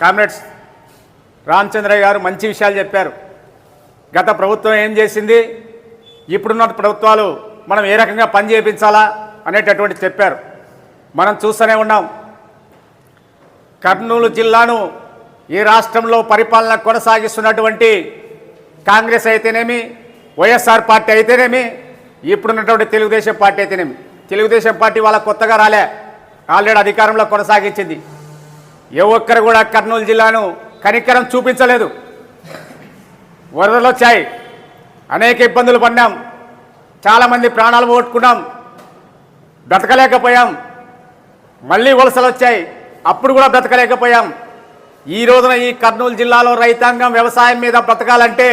Comrades Ramachandraiah గారు మంచి విషయాలు చెప్పారు. గత ప్రభుత్వం ఏం చేసింది? ఇప్పుడున్న ప్రభుత్వాలు మనం ఏ రకంగా పని చేయించాలా అనేటటువంటి చెప్పారు. మనం చూస్తూనే ఉన్నాం. కర్నూలు జిల్లాను ఈ రాష్ట్రంలో పరిపాలన కొనసాగిస్తున్నటువంటి కాంగ్రెస్ అయితేనేమి వైఎస్ఆర్ పార్టీ అయితేనేమి ఇప్పుడున్నటువంటి తెలుగుదేశం పార్టీ అయితేనేమి. తెలుగుదేశం పార్టీ వాళ్ళ కొత్తగా రాలే. ఆల్రెడీ అధికారంలో కొనసాగించింది. ఏ ఒక్కరు కూడా కర్నూలు జిల్లాను కనికరం చూపించలేదు. వరదలు వచ్చాయి. అనేక ఇబ్బందులు పడినాం చాలామంది ప్రాణాలు పోగొట్టుకున్నాం. బ్రతకలేకపోయాం. మళ్ళీ వలసలు వచ్చాయి. అప్పుడు కూడా బ్రతకలేకపోయాం. ఈ రోజున ఈ కర్నూలు జిల్లాలో రైతాంగం వ్యవసాయం మీద బ్రతకాలంటే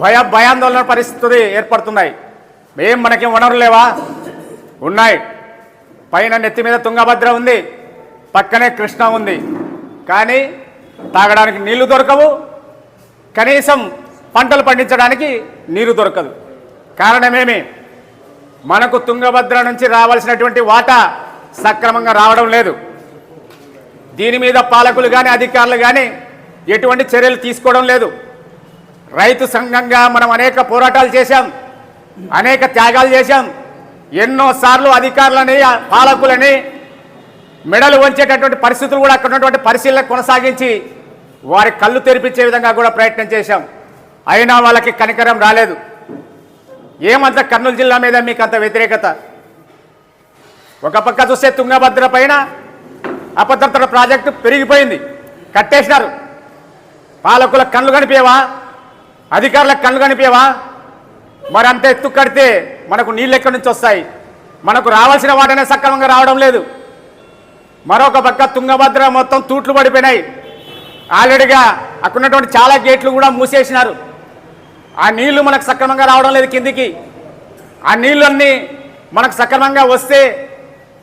భయ భయాందోళన పరిస్థితులు ఏర్పడుతున్నాయి. ఏం మనకి వనరులు లేవా ఉన్నాయి. పైన నెత్తి మీద తుంగభద్ర ఉంది. పక్కనే కృష్ణ ఉంది. కానీ తాగడానికి నీళ్ళు దొరకవు. కనీసం పంటలు పండించడానికి నీరు దొరకదు. కారణమేమి? మనకు తుంగభద్ర నుంచి రావాల్సినటువంటి వాటా సక్రమంగా రావడం లేదు. దీని మీద పాలకులు కానీ అధికారులు కానీ ఎటువంటి చర్యలు తీసుకోవడం లేదు. రైతు సంఘంగా మనం అనేక పోరాటాలు చేశాం. అనేక త్యాగాలు చేశాం. ఎన్నోసార్లు అధికారులని పాలకులని మెడలు వంచేటటువంటి పరిస్థితులు కూడా అక్కడ ఉన్నటువంటి పరిశీలన కొనసాగించి వారి కళ్ళు తెరిపించే విధంగా కూడా ప్రయత్నం చేశాం. అయినా వాళ్ళకి కనికరం రాలేదు. ఏమంత కర్నూలు జిల్లా మీద మీకు అంత వ్యతిరేకత? ఒక పక్క చూస్తే తుంగభద్ర పైన అపద్రతల ప్రాజెక్టు పెరిగిపోయింది. కట్టేసినారు. పాలకుల కళ్ళు కనిపేవా? అధికారుల కళ్ళు కనిపేవా? మరి అంత ఎత్తు కడితే మనకు నీళ్ళు ఎక్కడి నుంచి వస్తాయి? మనకు రావాల్సిన వాటనే సక్రమంగా రావడం లేదు. మరొక పక్క తుంగభద్ర మొత్తం తూట్లు పడిపోయినాయి. ఆల్రెడీగా అక్కడ ఉన్నటువంటి చాలా గేట్లు కూడా మూసేసినారు. ఆ నీళ్ళు మనకు సక్రమంగా రావడం లేదు కిందికి. ఆ నీళ్ళన్నీ మనకు సక్రమంగా వస్తే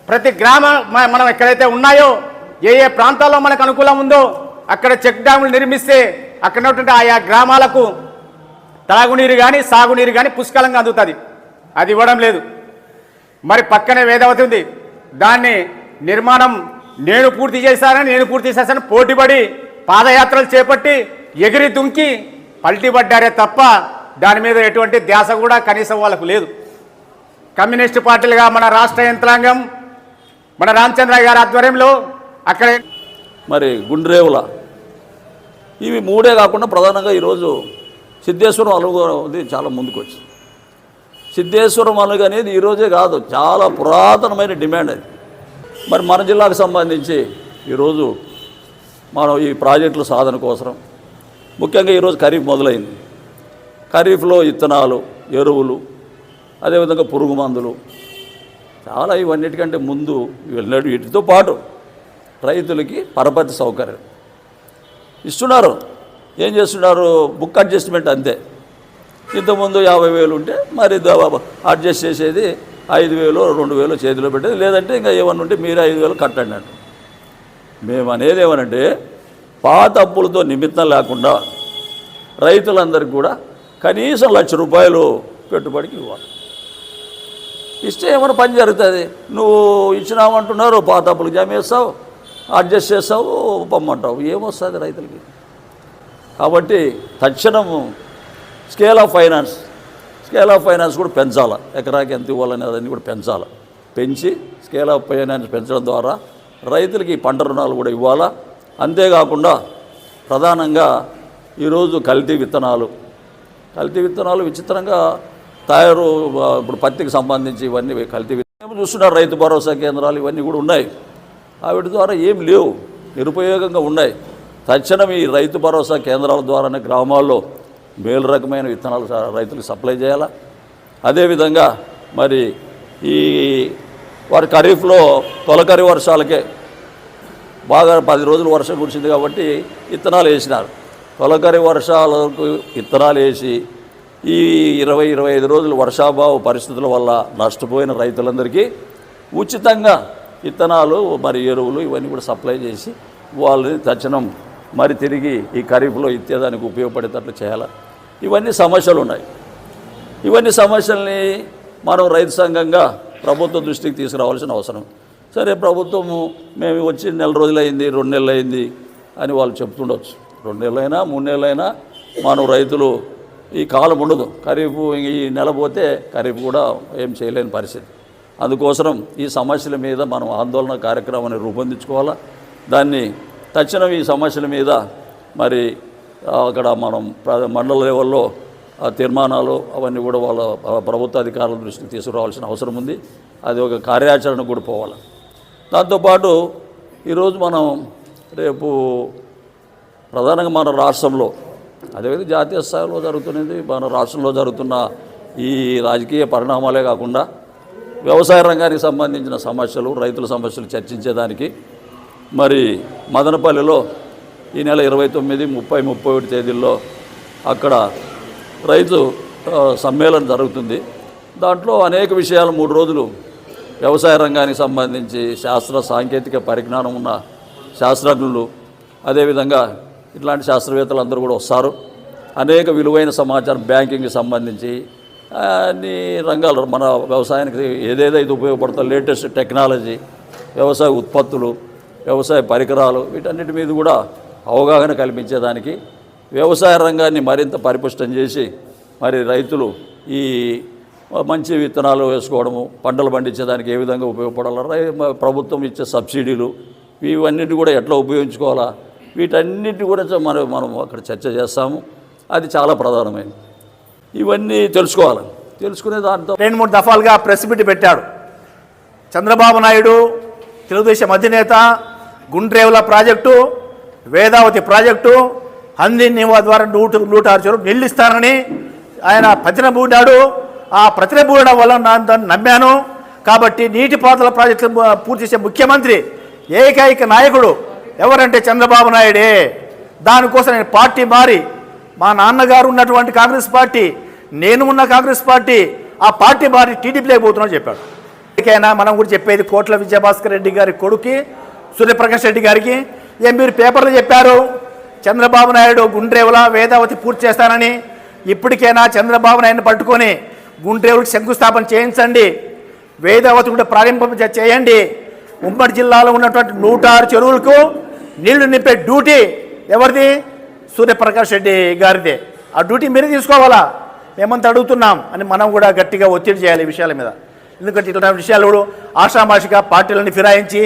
ప్రతి గ్రామ మనం ఎక్కడైతే ఉన్నాయో ఏ ఏ ప్రాంతాల్లో మనకు అనుకూలం ఉందో అక్కడ చెక్ డ్యాములు నిర్మిస్తే అక్కడ ఉన్నటువంటి ఆయా గ్రామాలకు తాగునీరు కానీ సాగునీరు కానీ పుష్కలంగా అందుతుంది. అది ఇవ్వడం లేదు. మరి పక్కనే వేదవతి ఉంది. దాన్ని నిర్మాణం నేను పూర్తి చేశానని నేను పూర్తి చేశానని పోటీపడి పాదయాత్రలు చేపట్టి ఎగిరి దుంకి పల్టీపడ్డారే తప్ప దాని మీద ఎటువంటి ధ్యాస కూడా కనీసం వాళ్ళకు లేదు. కమ్యూనిస్టు పార్టీలుగా మన రాష్ట్ర యంత్రాంగం మన రామచంద్ర గారి ఆధ్వర్యంలో అక్కడ మరి గుండ్రేవుల ఇవి మూడే కాకుండా ప్రధానంగా ఈరోజు సిద్ధేశ్వరం అలుగు అనేది చాలా ముందుకు వచ్చింది. సిద్ధేశ్వరం అలుగు అనేది ఈరోజే కాదు చాలా పురాతనమైన డిమాండ్ అది. మరి మన జిల్లాకు సంబంధించి ఈరోజు మనం ఈ ప్రాజెక్టుల సాధన కోసం ముఖ్యంగా ఈరోజు ఖరీఫ్ మొదలైంది. ఖరీఫ్లో విత్తనాలు ఎరువులు అదేవిధంగా పురుగు మందులు. చాలా ఇవన్నిటికంటే ముందు వెళ్ళినట్టు వీటితో పాటు రైతులకి పరపతి సౌకర్యం. ఇస్తున్నారు. ఏం చేస్తున్నారు? బుక్ అడ్జస్ట్మెంట్ అంతే. ఇంతకుముందు యాభై వేలు ఉంటే మరి అడ్జస్ట్ చేసేది ఐదు వేలు రెండు వేలు చేతిలో పెట్టేది. లేదంటే ఇంకా ఏమన్నా ఉంటే మీరు ఐదు వేలు కట్టండి అంట మేము అనేది ఏమనంటే పాత అప్పులతో నిమిత్తం లేకుండా రైతులందరికీ కూడా కనీసం లక్ష రూపాయలు పెట్టుబడికి ఇవ్వాలి. ఇస్తే ఏమైనా పని జరుగుతుంది. నువ్వు ఇచ్చినామంటున్నారు పాత అప్పులు జమ చేస్తావు అడ్జస్ట్ చేస్తావు పొమ్మంటావు ఏమొస్తుంది రైతులకి? కాబట్టి తక్షణము scale of finance scale of finance కూడా పెంచాలి. ఎకరాకి ఎంత ఇవ్వాలనే అదన్నీ కూడా పెంచాలి. పెంచి స్కేల్ ఆఫ్ ఫైనాన్స్ పెంచడం ద్వారా రైతులకి పంట రుణాలు కూడా ఇవ్వాలా. అంతేకాకుండా ప్రధానంగా ఈరోజు కల్తీ విత్తనాలు. కల్తీ విత్తనాలు విచిత్రంగా తయారు ఇప్పుడు పత్తికి సంబంధించి ఇవన్నీ కల్తీ విత్తనాలు. చూస్తున్నారు రైతు భరోసా కేంద్రాలు ఇవన్నీ కూడా ఉన్నాయి. వాటి ద్వారా ఏం లేవు. నిరుపయోగంగా ఉన్నాయి. తక్షణం ఈ రైతు భరోసా కేంద్రాల ద్వారానే గ్రామాల్లో మేలు రకమైన విత్తనాలు రైతులకు సప్లై చేయాలా? అదేవిధంగా మరి ఈ వారి ఖరీఫ్లో తొలకరి వర్షాలకే బాగా పది రోజులు వర్షం కురిసింది కాబట్టి విత్తనాలు వేసినారు. తొలకరి వర్షాలకు విత్తనాలు వేసి ఈ ఇరవై ఇరవై ఐదు రోజులు వర్షాభావ పరిస్థితుల వల్ల నష్టపోయిన రైతులందరికీ ఉచితంగా విత్తనాలు మరి ఎరువులు ఇవన్నీ కూడా సప్లై చేసి వాళ్ళని తక్షణం మరి తిరిగి ఈ ఖరీఫ్లో ఇచ్చేదానికి ఉపయోగపడేటట్లు చేయాలి? ఇవన్నీ సమస్యలు ఉన్నాయి. ఇవన్నీ సమస్యల్ని మనం రైతు సంఘంగా ప్రభుత్వ దృష్టికి తీసుకురావాల్సిన అవసరం. సరే ప్రభుత్వము మేము వచ్చి నెల రోజులైంది రెండు నెలలు అయింది అని వాళ్ళు చెప్తుండొచ్చు. రెండు నెలలైనా మూడు నెలలైనా మనం రైతులు ఈ కాలం ఉండదు. ఖరీఫ్ ఈ నెల పోతే ఖరీఫ్ కూడా ఏం చేయలేని పరిస్థితి. అందుకోసం ఈ సమస్యల మీద మనం ఆందోళన కార్యక్రమాన్ని రూపొందించుకోవాలా? దాన్ని తక్షణం ఈ సమస్యల మీద మరి అక్కడ మనం ప్ర- మండల లెవెల్లో తీర్మానాలు అవన్నీ కూడా వాళ్ళ ప్రభుత్వ అధికారుల దృష్టికి తీసుకురావాల్సిన అవసరం ఉంది. అది ఒక కార్యాచరణ కూడా పోవాలి. దాంతోపాటు ఈరోజు మనం రేపు ప్రధానంగా మన రాష్ట్రంలో అదేవిధంగా జాతీయ స్థాయిలో జరుగుతున్నది మన రాష్ట్రంలో జరుగుతున్న ఈ రాజకీయ పరిణామాలే కాకుండా వ్యవసాయ రంగానికి సంబంధించిన సమస్యలు రైతుల సమస్యలు చర్చించేదానికి మరి మదనపల్లిలో ఈ నెల ఇరవై తొమ్మిది ముప్పై ముప్పై ఒకటి తేదీల్లో అక్కడ రైతు సమ్మేళనం జరుగుతుంది. దాంట్లో అనేక విషయాలు మూడు రోజులు వ్యవసాయ రంగానికి సంబంధించి శాస్త్ర సాంకేతిక పరిజ్ఞానం ఉన్న శాస్త్రజ్ఞులు అదేవిధంగా ఇట్లాంటి శాస్త్రవేత్తలు అందరూ కూడా వస్తారు. అనేక విలువైన సమాచారం బ్యాంకింగ్కి సంబంధించి అన్ని రంగాలు మన వ్యవసాయానికి ఏదేదైతే ఉపయోగపడుతుందో లేటెస్ట్ టెక్నాలజీ వ్యవసాయ ఉత్పత్తులు వ్యవసాయ పరికరాలు వీటన్నిటి మీద కూడా అవగాహన కల్పించేదానికి వ్యవసాయ రంగాన్ని మరింత పరిపుష్టం చేసి మరి రైతులు ఈ మంచి విత్తనాలు వేసుకోవడము పంటలు పండించేదానికి ఏ విధంగా ఉపయోగపడాలా రై- ప్రభుత్వం ఇచ్చే సబ్సిడీలు ఇవన్నిటి కూడా ఎట్లా ఉపయోగించుకోవాలా వీటన్నిటి గురించి మనం మనం అక్కడ చర్చ చేస్తాము. అది చాలా ప్రధానమైనది ఇవన్నీ తెలుసుకోవాలి? తెలుసుకునే దాంతో రెండు మూడు దఫాలుగా ప్రెస్ మీట్ పెట్టాడు. చంద్రబాబు నాయుడు తెలుగుదేశం అధినేత గుండ్రేవుల ప్రాజెక్టు వేదావతి ప్రాజెక్టు హంది నివా ద్వారా నూట నూట ఆరు చెరువు నీళ్ళు ఆయన ప్రతినబూడాడు ఆ ప్రతినబూడడం వల్ల నా దాన్ని నమ్మాను. కాబట్టి నీటిపారుదల ప్రాజెక్టులు పూర్తి చేసే ముఖ్యమంత్రి ఏకైక నాయకుడు ఎవరంటే చంద్రబాబు నాయుడే. దానికోసం నేను పార్టీ మారి మా నాన్నగారు ఉన్నటువంటి కాంగ్రెస్ పార్టీ నేను ఉన్న కాంగ్రెస్ పార్టీ ఆ పార్టీ మారి టీడీపీలోకి పోతున్నా చెప్పాడు. ఇకైనా మనం కూడా చెప్పేది కోట్ల విజయభాస్కర్ రెడ్డి గారి కొడుకు సూర్యప్రకాష్ రెడ్డి గారికి ఏం మీరు పేపర్లో చెప్పారు? చంద్రబాబు నాయుడు గుండ్రేవుల వేదావతి పూర్తి చేస్తానని ఇప్పటికైనా చంద్రబాబు నాయుడిని పట్టుకొని గుండ్రేవులకు శంకుస్థాపన చేయించండి. వేదావతి కూడా ప్రారంభం చేయండి. ఉమ్మడి జిల్లాలో ఉన్నటువంటి నూట ఆరు చెరువులకు నీళ్ళు నింపే డ్యూటీ ఎవరిది? సూర్యప్రకాష్ రెడ్డి గారిదే. ఆ డ్యూటీ మీరే తీసుకోవాలా? మేమంతా అడుగుతున్నాం అని మనం కూడా గట్టిగా ఒత్తిడి చేయాలి ఈ విషయాల మీద. ఎందుకంటే ఇట్లాంటి విషయాలు కూడా ఆషామాషిగా పార్టీలను ఫిరాయించి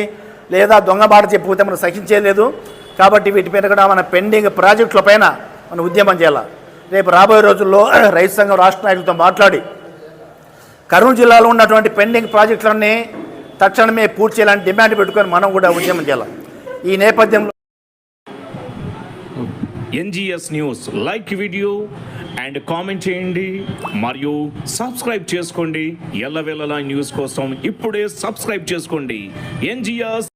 లేదా దొంగబాట చెప్పితే మనం సహించేయలేదు. కాబట్టి వీటిపైన కూడా మన పెండింగ్ ప్రాజెక్టుల పైన మనం ఉద్యమం చేయాలి? రేపు రాబోయే రోజుల్లో రైతు సంఘం రాష్ట్ర నాయకులతో మాట్లాడి కర్నూలు జిల్లాలో ఉన్నటువంటి పెండింగ్ ప్రాజెక్టులన్నీ తక్షణమే పూర్తి చేయాలని డిమాండ్ పెట్టుకొని మనం కూడా ఉద్యమం చేయాలి? ఈ నేపథ్యంలో NGS news like video and comment చేయండి. మరియు సబ్స్క్రైబ్ చేసుకోండి. ఎల్లవేళలా న్యూస్ కోసం ఇప్పుడే సబ్స్క్రైబ్ చేసుకోండి. ఎన్జిఎస్